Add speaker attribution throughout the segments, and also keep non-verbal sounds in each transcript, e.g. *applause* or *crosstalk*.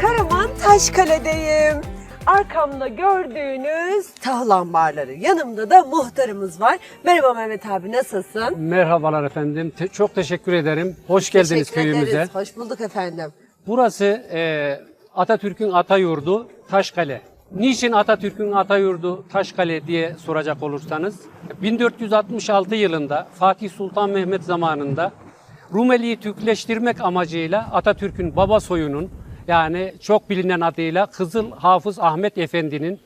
Speaker 1: Karaman Taşkale'deyim. Arkamda gördüğünüz tahıl ambarları. Yanımda da muhtarımız var. Merhaba Mehmet abi nasılsın?
Speaker 2: Merhabalar efendim. Te- çok teşekkür ederim. Hoş geldiniz
Speaker 1: Teşekkür
Speaker 2: köyümüze.
Speaker 1: ederiz. Hoş bulduk efendim.
Speaker 2: Burası e, Atatürk'ün Atayurdu Taşkale. Niçin Atatürk'ün Atayurdu Taşkale diye soracak olursanız 1466 yılında Fatih Sultan Mehmet zamanında Rumeli'yi Türkleştirmek amacıyla Atatürk'ün baba soyunun yani çok bilinen adıyla Kızıl Hafız Ahmet Efendi'nin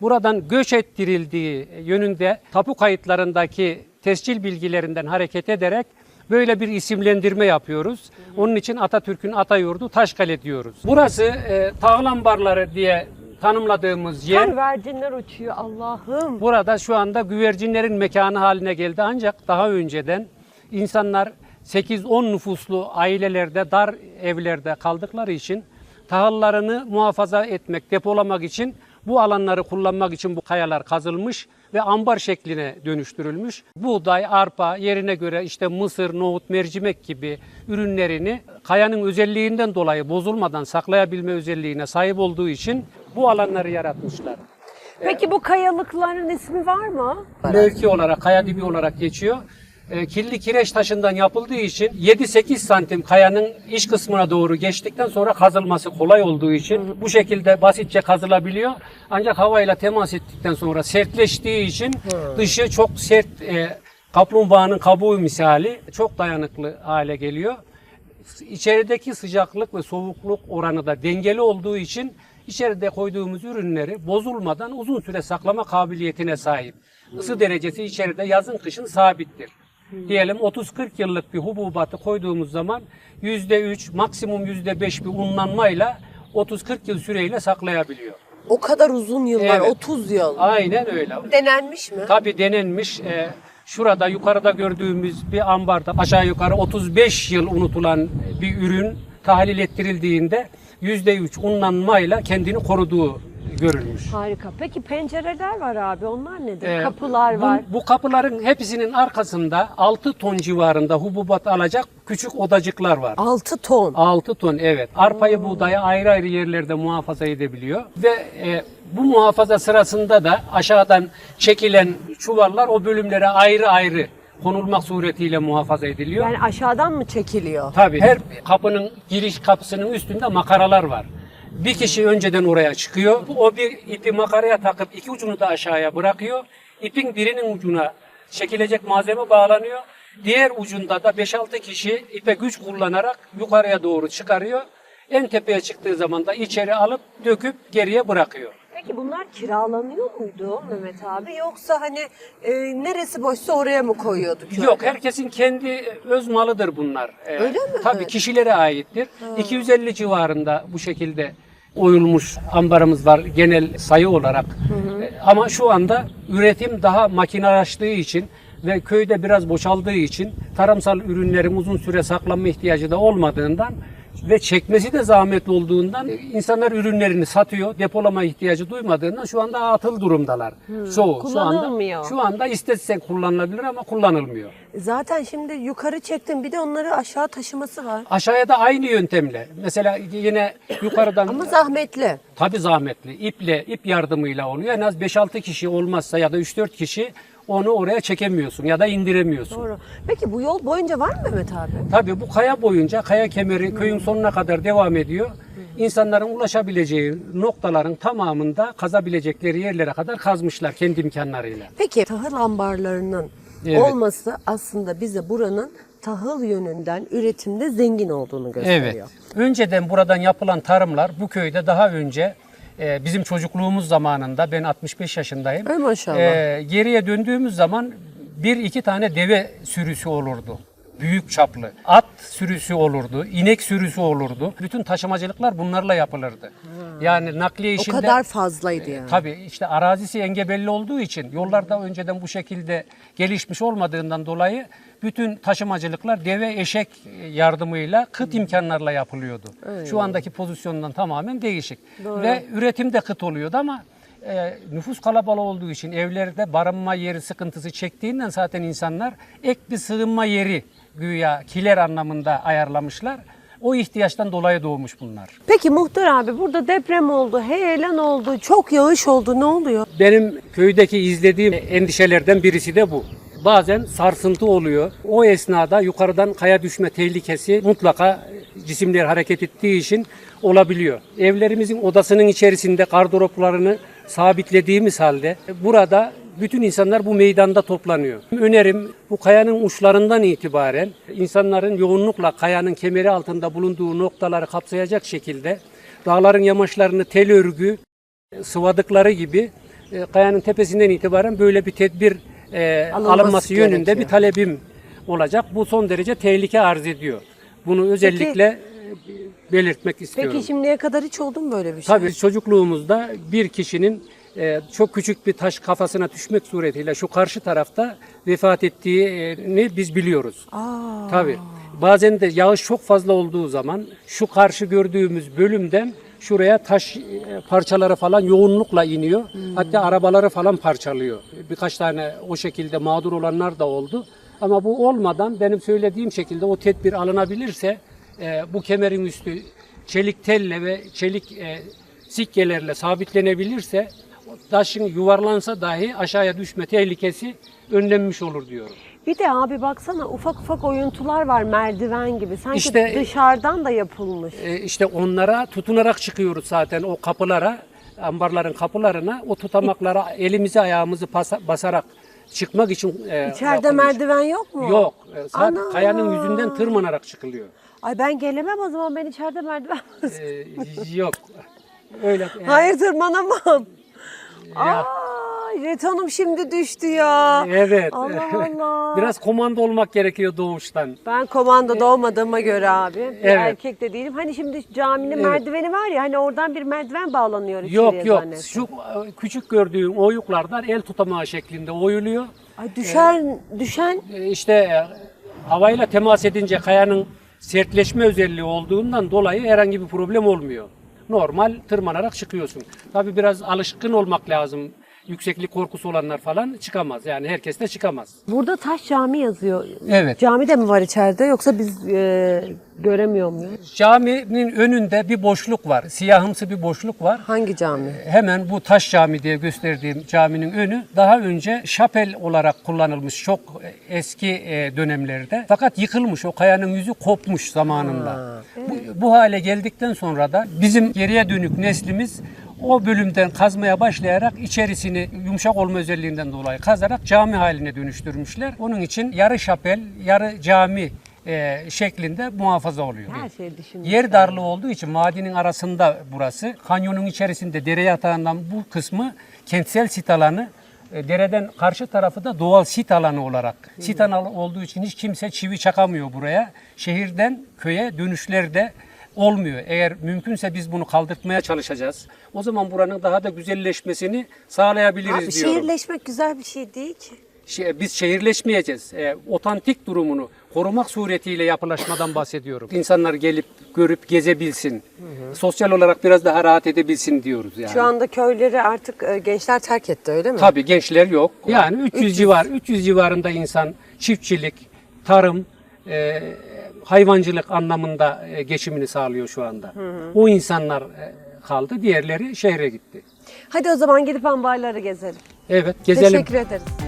Speaker 2: buradan göç ettirildiği yönünde tapu kayıtlarındaki tescil bilgilerinden hareket ederek böyle bir isimlendirme yapıyoruz. Onun için Atatürk'ün Atayurdu Taşkale diyoruz. Burası e, Tağlambarları diye tanımladığımız yer.
Speaker 1: Pervercinler uçuyor Allah'ım.
Speaker 2: Burada şu anda güvercinlerin mekanı haline geldi ancak daha önceden insanlar 8-10 nüfuslu ailelerde, dar evlerde kaldıkları için tahıllarını muhafaza etmek, depolamak için bu alanları kullanmak için bu kayalar kazılmış ve ambar şekline dönüştürülmüş. Buğday, arpa yerine göre işte mısır, nohut, mercimek gibi ürünlerini kayanın özelliğinden dolayı bozulmadan saklayabilme özelliğine sahip olduğu için bu alanları yaratmışlar.
Speaker 1: Peki bu kayalıkların ismi var mı?
Speaker 2: mevki olarak, kaya dibi olarak geçiyor. E, kirli kireç taşından yapıldığı için 7-8 santim kayanın iç kısmına doğru geçtikten sonra kazılması kolay olduğu için bu şekilde basitçe kazılabiliyor. Ancak havayla temas ettikten sonra sertleştiği için dışı çok sert e, kaplumbağanın kabuğu misali çok dayanıklı hale geliyor. İçerideki sıcaklık ve soğukluk oranı da dengeli olduğu için içeride koyduğumuz ürünleri bozulmadan uzun süre saklama kabiliyetine sahip. Isı derecesi içeride yazın kışın sabittir. Diyelim 30-40 yıllık bir hububatı koyduğumuz zaman %3 maksimum %5 bir unlanmayla 30-40 yıl süreyle saklayabiliyor.
Speaker 1: O kadar uzun yıllar,
Speaker 2: Evet.
Speaker 1: 30 yıl.
Speaker 2: Aynen öyle.
Speaker 1: Denenmiş mi?
Speaker 2: Tabii denenmiş. e, şurada yukarıda gördüğümüz bir ambarda aşağı yukarı 35 yıl unutulan bir ürün tahlil ettirildiğinde %3 unlanmayla kendini koruduğu görülmüş.
Speaker 1: Harika. Peki pencereler var abi. Onlar nedir?
Speaker 2: Ee,
Speaker 1: Kapılar
Speaker 2: bu,
Speaker 1: var.
Speaker 2: Bu kapıların hepsinin arkasında 6 ton civarında hububat alacak küçük odacıklar var.
Speaker 1: 6 ton.
Speaker 2: 6 ton evet. Arpayı buğdayı ayrı ayrı yerlerde muhafaza edebiliyor. Ve e, bu muhafaza sırasında da aşağıdan çekilen çuvallar o bölümlere ayrı ayrı konulmak suretiyle muhafaza ediliyor.
Speaker 1: Yani aşağıdan mı çekiliyor?
Speaker 2: Tabii her kapının giriş kapısının üstünde makaralar var. Bir kişi önceden oraya çıkıyor. O bir ipi makaraya takıp iki ucunu da aşağıya bırakıyor. İpin birinin ucuna çekilecek malzeme bağlanıyor. Diğer ucunda da 5-6 kişi ipe güç kullanarak yukarıya doğru çıkarıyor. En tepeye çıktığı zaman da içeri alıp döküp geriye bırakıyor.
Speaker 1: Peki bunlar kiralanıyor muydu Mehmet abi? Yoksa hani e, neresi boşsa oraya mı koyuyordu köyde?
Speaker 2: Yok herkesin kendi öz malıdır bunlar. Ee,
Speaker 1: Öyle mi?
Speaker 2: Tabii kişilere aittir. 250 civarında bu şekilde oyulmuş ambarımız var genel sayı olarak. Ee, Ama şu anda üretim daha makinalaştığı için ve köyde biraz boşaldığı için tarımsal ürünlerin uzun süre saklanma ihtiyacı da olmadığından ve çekmesi de zahmetli olduğundan insanlar ürünlerini satıyor. Depolama ihtiyacı duymadığından şu anda atıl durumdalar. Çoğu şu anda
Speaker 1: Kullanılmıyor.
Speaker 2: şu anda istese kullanılabilir ama kullanılmıyor.
Speaker 1: Zaten şimdi yukarı çektim bir de onları aşağı taşıması var.
Speaker 2: Aşağıya da aynı yöntemle. Mesela yine yukarıdan
Speaker 1: Ama zahmetli.
Speaker 2: tabi zahmetli iple ip yardımıyla oluyor. En az 5-6 kişi olmazsa ya da 3-4 kişi onu oraya çekemiyorsun ya da indiremiyorsun.
Speaker 1: Doğru. Peki bu yol boyunca var mı Mehmet abi?
Speaker 2: Tabii bu kaya boyunca kaya kemeri köyün sonuna kadar devam ediyor. İnsanların ulaşabileceği noktaların tamamında kazabilecekleri yerlere kadar kazmışlar kendi imkanlarıyla.
Speaker 1: Peki tahıl ambarlarının
Speaker 2: Evet.
Speaker 1: olması aslında bize buranın tahıl yönünden üretimde zengin olduğunu gösteriyor.
Speaker 2: Evet. Önceden buradan yapılan tarımlar bu köyde daha önce e, bizim çocukluğumuz zamanında ben 65 yaşındayım.
Speaker 1: Ay maşallah.
Speaker 2: E, geriye döndüğümüz zaman bir iki tane deve sürüsü olurdu. Büyük çaplı. At sürüsü olurdu, inek sürüsü olurdu. Bütün taşımacılıklar bunlarla yapılırdı. Yani nakliye
Speaker 1: o
Speaker 2: işinde
Speaker 1: kadar fazlaydı yani.
Speaker 2: Tabii işte arazisi engebelli olduğu için yollarda önceden bu şekilde gelişmiş olmadığından dolayı bütün taşımacılıklar deve eşek yardımıyla kıt imkanlarla yapılıyordu. Şu andaki pozisyondan tamamen değişik. Ve üretim de kıt oluyordu ama e, nüfus kalabalığı olduğu için evlerde barınma yeri sıkıntısı çektiğinden zaten insanlar ek bir sığınma yeri güya kiler anlamında ayarlamışlar. O ihtiyaçtan dolayı doğmuş bunlar.
Speaker 1: Peki Muhtar abi burada deprem oldu, heyelan oldu, çok yağış oldu ne oluyor?
Speaker 2: Benim köydeki izlediğim endişelerden birisi de bu. Bazen sarsıntı oluyor. O esnada yukarıdan kaya düşme tehlikesi mutlaka cisimler hareket ettiği için olabiliyor. Evlerimizin odasının içerisinde gardıroplarını sabitlediğimiz halde burada bütün insanlar bu meydanda toplanıyor. Önerim bu kayanın uçlarından itibaren insanların yoğunlukla kayanın kemeri altında bulunduğu noktaları kapsayacak şekilde dağların yamaçlarını tel örgü, sıvadıkları gibi e, kayanın tepesinden itibaren böyle bir tedbir e,
Speaker 1: Alınması
Speaker 2: alınması yönünde
Speaker 1: gerekiyor.
Speaker 2: bir talebim olacak. Bu son derece tehlike arz ediyor. Bunu özellikle belirtmek istiyorum.
Speaker 1: Peki şimdiye kadar hiç oldu mu böyle bir şey?
Speaker 2: Tabii çocukluğumuzda bir kişinin e, çok küçük bir taş kafasına düşmek suretiyle şu karşı tarafta vefat ettiğini biz biliyoruz.
Speaker 1: Aa,
Speaker 2: Tabii. Bazen de yağış çok fazla olduğu zaman şu karşı gördüğümüz bölümden şuraya taş e, parçaları falan yoğunlukla iniyor. Hatta arabaları falan parçalıyor. Birkaç tane o şekilde mağdur olanlar da oldu. Ama bu olmadan benim söylediğim şekilde o tedbir alınabilirse e, bu kemerin üstü çelik telle ve çelik e, sikkelerle sabitlenebilirse taşın yuvarlansa dahi aşağıya düşme tehlikesi önlenmiş olur diyorum.
Speaker 1: Bir de abi baksana ufak ufak oyuntular var merdiven gibi. Sanki
Speaker 2: İşte-
Speaker 1: dışarıdan da yapılmış.
Speaker 2: E, işte onlara tutunarak çıkıyoruz zaten o kapılara, ambarların kapılarına, o tutamaklara elimizi ayağımızı basa- basarak çıkmak için e,
Speaker 1: İçeride
Speaker 2: yapılmış.
Speaker 1: merdiven yok mu?
Speaker 2: Yok. E, sadece
Speaker 1: Ana!
Speaker 2: kayanın yüzünden tırmanarak çıkılıyor.
Speaker 1: Ay ben gelemem o zaman ben içeride merdiven *laughs*
Speaker 2: E, yok. Öyle. e,
Speaker 1: Hayır tırmanamam.
Speaker 2: ya,
Speaker 1: jetonum şimdi düştü ya.
Speaker 2: evet.
Speaker 1: Allah *laughs* Allah.
Speaker 2: Biraz komando olmak gerekiyor doğuştan.
Speaker 1: Ben komandoda olmadığıma göre abi. Bir
Speaker 2: Evet.
Speaker 1: erkek de değilim. Hani şimdi caminin
Speaker 2: Evet.
Speaker 1: merdiveni var ya hani oradan bir merdiven bağlanıyor içeriye
Speaker 2: Yok yok.
Speaker 1: zannettim.
Speaker 2: Şu e, küçük gördüğün oyuklardan el tutamağı şeklinde oyuluyor.
Speaker 1: Ay düşen düşen
Speaker 2: E, işte e, havayla temas edince kayanın sertleşme özelliği olduğundan dolayı herhangi bir problem olmuyor. Normal tırmanarak çıkıyorsun. Tabii biraz alışkın olmak lazım. Yükseklik korkusu olanlar falan çıkamaz. Yani herkes de çıkamaz.
Speaker 1: burada taş cami yazıyor.
Speaker 2: Evet.
Speaker 1: Cami de mi var içeride yoksa biz e, göremiyor muyuz?
Speaker 2: Caminin önünde bir boşluk var. Siyahımsı bir boşluk var.
Speaker 1: Hangi cami?
Speaker 2: Hemen bu taş cami diye gösterdiğim caminin önü daha önce şapel olarak kullanılmış çok eski e, dönemlerde. Fakat yıkılmış o kayanın yüzü kopmuş zamanında. Bu, bu hale geldikten sonra da bizim geriye dönük neslimiz o bölümden kazmaya başlayarak içerisini yumuşak olma özelliğinden dolayı kazarak cami haline dönüştürmüşler. Onun için yarı şapel, yarı cami e, şeklinde muhafaza oluyor.
Speaker 1: Her şey düşünmüş.
Speaker 2: Yer darlığı olduğu için vadinin arasında burası. Kanyonun içerisinde dere yatağından bu kısmı kentsel sit alanı. e, Dereden karşı tarafı da doğal sit alanı olarak. Sit alanı olduğu için hiç kimse çivi çakamıyor buraya. Şehirden köye dönüşlerde olmuyor. Eğer mümkünse biz bunu kaldırtmaya çalışacağız. O zaman buranın daha da güzelleşmesini sağlayabiliriz
Speaker 1: Abi,
Speaker 2: diyorum.
Speaker 1: şehirleşmek güzel bir şey değil ki.
Speaker 2: Biz şehirleşmeyeceğiz. E, otantik durumunu korumak suretiyle yapılaşmadan bahsediyorum. İnsanlar gelip görüp gezebilsin. Sosyal olarak biraz daha rahat edebilsin diyoruz yani.
Speaker 1: Şu anda köyleri artık e, gençler terk etti öyle mi?
Speaker 2: Tabii gençler yok. Yani 300, civar 300 civarında insan çiftçilik, tarım, e, hayvancılık anlamında e, geçimini sağlıyor şu anda. O insanlar e, kaldı. Diğerleri şehre gitti.
Speaker 1: Hadi o zaman gidip ambarları gezelim.
Speaker 2: Evet, gezelim.
Speaker 1: Teşekkür ederiz.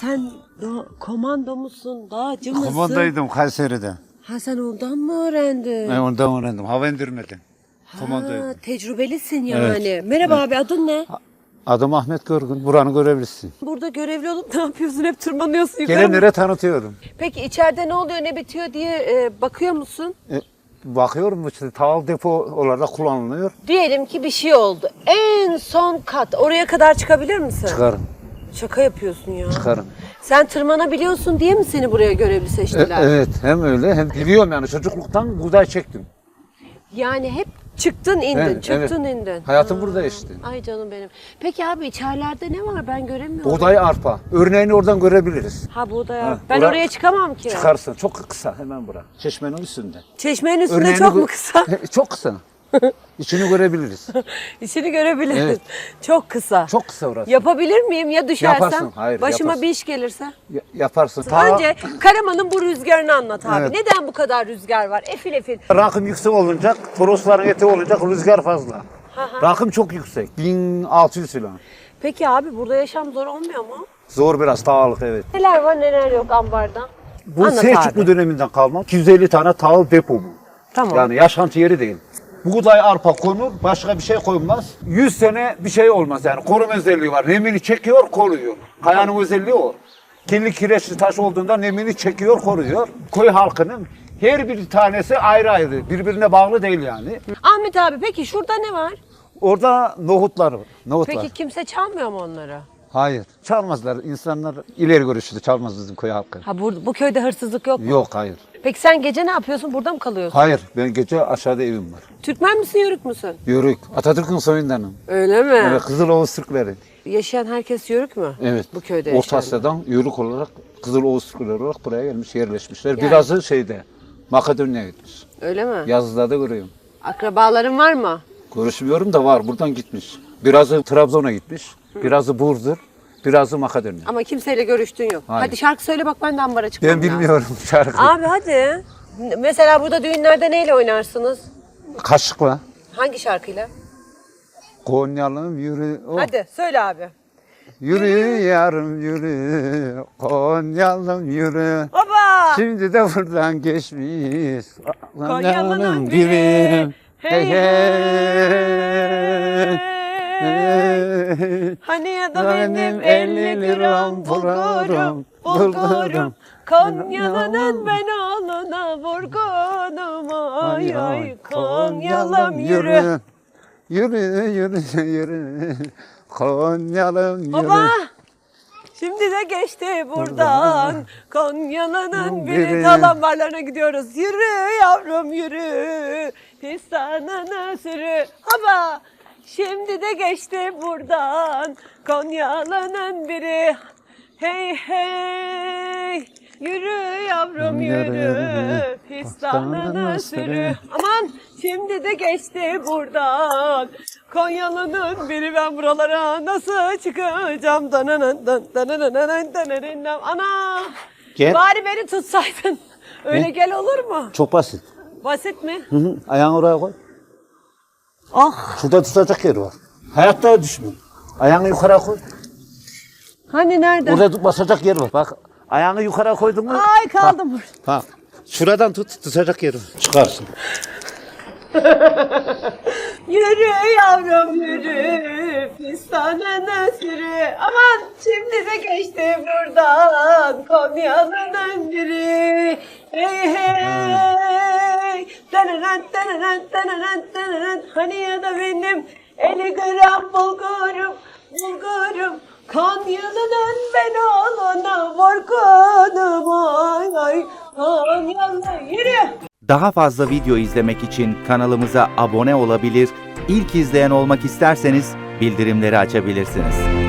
Speaker 1: Sen da, komando musun dağcı mısın?
Speaker 3: Komandaydım Kayseri'de.
Speaker 1: Ha sen ondan mı öğrendin?
Speaker 3: Ben ondan öğrendim. Hava indirmeden.
Speaker 1: ha,
Speaker 3: Komandaydım.
Speaker 1: tecrübelisin yani. Merhaba abi adın ne?
Speaker 3: Adım Ahmet Görgün. Buranın görevlisisin.
Speaker 1: Burada görevli olup ne yapıyorsun? Hep tırmanıyorsun yukarı mı?
Speaker 3: Gelenlere tanıtıyordum.
Speaker 1: Peki içeride ne oluyor ne bitiyor diye e, bakıyor musun?
Speaker 3: E, bakıyorum işte tahıl depo olarak kullanılıyor.
Speaker 1: Diyelim ki bir şey oldu. En son kat. Oraya kadar çıkabilir misin?
Speaker 3: Çıkarım,
Speaker 1: Şaka yapıyorsun ya.
Speaker 3: çıkarım.
Speaker 1: Sen tırmanabiliyorsun diye mi seni buraya görevli
Speaker 3: E-
Speaker 1: seçtiler?
Speaker 3: evet, hem öyle hem biliyorum yani çocukluktan buğday çektim.
Speaker 1: Yani hep çıktın indin,
Speaker 3: Evet,
Speaker 1: çıktın
Speaker 3: evet.
Speaker 1: indin.
Speaker 3: Hayatım burada işte.
Speaker 1: Ay canım benim. Peki abi içerilerde ne var ben göremiyorum.
Speaker 3: Buğday arpa. Örneğini oradan görebiliriz.
Speaker 1: Ha buğday.
Speaker 3: Ha,
Speaker 1: ben
Speaker 3: bura-
Speaker 1: oraya çıkamam ki.
Speaker 3: Çıkarsın. Çok kısa hemen bura. Çeşmenin üstünde.
Speaker 1: Çeşmenin üstünde
Speaker 3: Örneğini
Speaker 1: çok mu kısa? *laughs*
Speaker 3: çok kısa. *laughs* İçini görebiliriz. *laughs*
Speaker 1: İçini görebiliriz.
Speaker 3: Evet.
Speaker 1: Çok kısa.
Speaker 3: Çok kısa orası.
Speaker 1: Yapabilir miyim ya düşersem?
Speaker 3: Yaparsın, hayır,
Speaker 1: Başıma
Speaker 3: yaparsın.
Speaker 1: bir iş gelirse?
Speaker 3: Ya- yaparsın. Ta-
Speaker 1: Önce Karaman'ın bu rüzgarını anlat abi.
Speaker 3: Evet.
Speaker 1: Neden bu kadar rüzgar var? Efil efil.
Speaker 3: Rakım yüksek olunca, torosların eti olacak, rüzgar fazla. Rakım çok yüksek. 1600 falan.
Speaker 1: Peki abi burada yaşam zor olmuyor mu?
Speaker 3: Zor biraz dağlık evet.
Speaker 1: Neler var neler yok ambarda?
Speaker 3: Bu
Speaker 1: Anlat
Speaker 3: Selçuklu
Speaker 1: abi.
Speaker 3: döneminden kalma. 250 tane tahıl depo bu.
Speaker 1: Tamam.
Speaker 3: Yani yaşantı yeri değil. Buğday arpa konur, başka bir şey koyulmaz. 100 sene bir şey olmaz yani. Koruma özelliği var. Nemini çekiyor, koruyor. Kayanın özelliği o. Kirli kireçli taş olduğunda nemini çekiyor, koruyor. Köy halkının her bir tanesi ayrı ayrı. Birbirine bağlı değil yani.
Speaker 1: Ahmet abi peki şurada ne var?
Speaker 3: Orada nohutlar var. Nohut
Speaker 1: Peki
Speaker 3: var.
Speaker 1: kimse çalmıyor mu onları?
Speaker 3: Hayır. Çalmazlar. İnsanlar ileri görüşlü çalmaz bizim köy halkı.
Speaker 1: Ha bu, bu köyde hırsızlık yok mu?
Speaker 3: Yok hayır.
Speaker 1: Peki sen gece ne yapıyorsun? Burada mı kalıyorsun?
Speaker 3: Hayır. Ben gece aşağıda evim var.
Speaker 1: Türkmen misin, Yörük müsün?
Speaker 3: Yörük. Atatürk'ün soyundanım.
Speaker 1: Öyle mi?
Speaker 3: Evet, Kızıloğuz Türkleri.
Speaker 1: Yaşayan herkes Yörük mü?
Speaker 3: Evet.
Speaker 1: Bu köyde
Speaker 3: Orta
Speaker 1: yaşayan.
Speaker 3: Asya'dan Yörük olarak Kızıloğuz Türkleri olarak buraya gelmiş, yerleşmişler. Birazı şeyde Makedonya'ya gitmiş.
Speaker 1: Öyle mi?
Speaker 3: Yazıda da görüyorum.
Speaker 1: Akrabaların var mı?
Speaker 3: Görüşmüyorum da var. Buradan gitmiş. Birazı Trabzon'a gitmiş. Birazı Burdur. Birazı Makedonya.
Speaker 1: Ama kimseyle görüştüğün yok.
Speaker 3: Hayır.
Speaker 1: Hadi şarkı söyle bak ben de ambara çıkmam
Speaker 3: Ben
Speaker 1: lazım.
Speaker 3: bilmiyorum *laughs* şarkı.
Speaker 1: Abi hadi. Mesela burada düğünlerde neyle oynarsınız?
Speaker 3: Kaşıkla.
Speaker 1: Hangi şarkıyla?
Speaker 3: Konyalım yürü. Oh.
Speaker 1: Hadi söyle abi.
Speaker 3: Yürü yarım yürü. Konyalım yürü.
Speaker 1: Baba!
Speaker 3: Şimdi de buradan geçmiş.
Speaker 1: Konyalı'nın
Speaker 3: biri. Hey
Speaker 1: Hey
Speaker 3: hey.
Speaker 1: Hey. Hani ya da benim 50 gram bulgurum, bulgurum. Konyalı'nın ben oğluna vurgunum. Ay ay Konyalım yürü.
Speaker 3: Yürü yürü yürü. Konyalım yürü.
Speaker 1: Baba! Şimdi de geçti buradan. Konyalı'nın biri talan barlarına gidiyoruz. Yürü yavrum yürü. Pistanını sürü. Baba! Şimdi de geçti buradan. Konyalı'nın biri. Hey hey. Yürü yavrum yürü.
Speaker 3: Yürü.
Speaker 1: Pistanını sürü. Aman şimdi de geçti buradan. Konyalı'nın biri ben buralara nasıl çıkacağım? Dananın dan dananın dananın dananın. Ana!
Speaker 3: Gel.
Speaker 1: Bari beni tutsaydın. Öyle gel olur mu?
Speaker 3: Çok basit.
Speaker 1: Basit mi?
Speaker 3: Hı hı. Ayağını oraya koy.
Speaker 1: Ah!
Speaker 3: Şurada tutacak yer var. Hayatta düşme. Ayağını yukarı koy.
Speaker 1: Hani nerede?
Speaker 3: Orada basacak yer var. Bak ayağını yukarı koydun mu?
Speaker 1: Ay kaldım burada.
Speaker 3: Ha. Şuradan tut, tutacak yer var. Çıkarsın. *laughs*
Speaker 1: Yürü yavrum yürü, fistanını sürü. Aman şimdi de geçti buradan Konyalı'nın biri. Hey hey. Hani ya da benim 50 gram bulgurum, bulgurum. Konyalı'nın ben oğluna vurgunum. Ay ay Konyalı yürü.
Speaker 4: Daha fazla video izlemek için kanalımıza abone olabilir, ilk izleyen olmak isterseniz bildirimleri açabilirsiniz.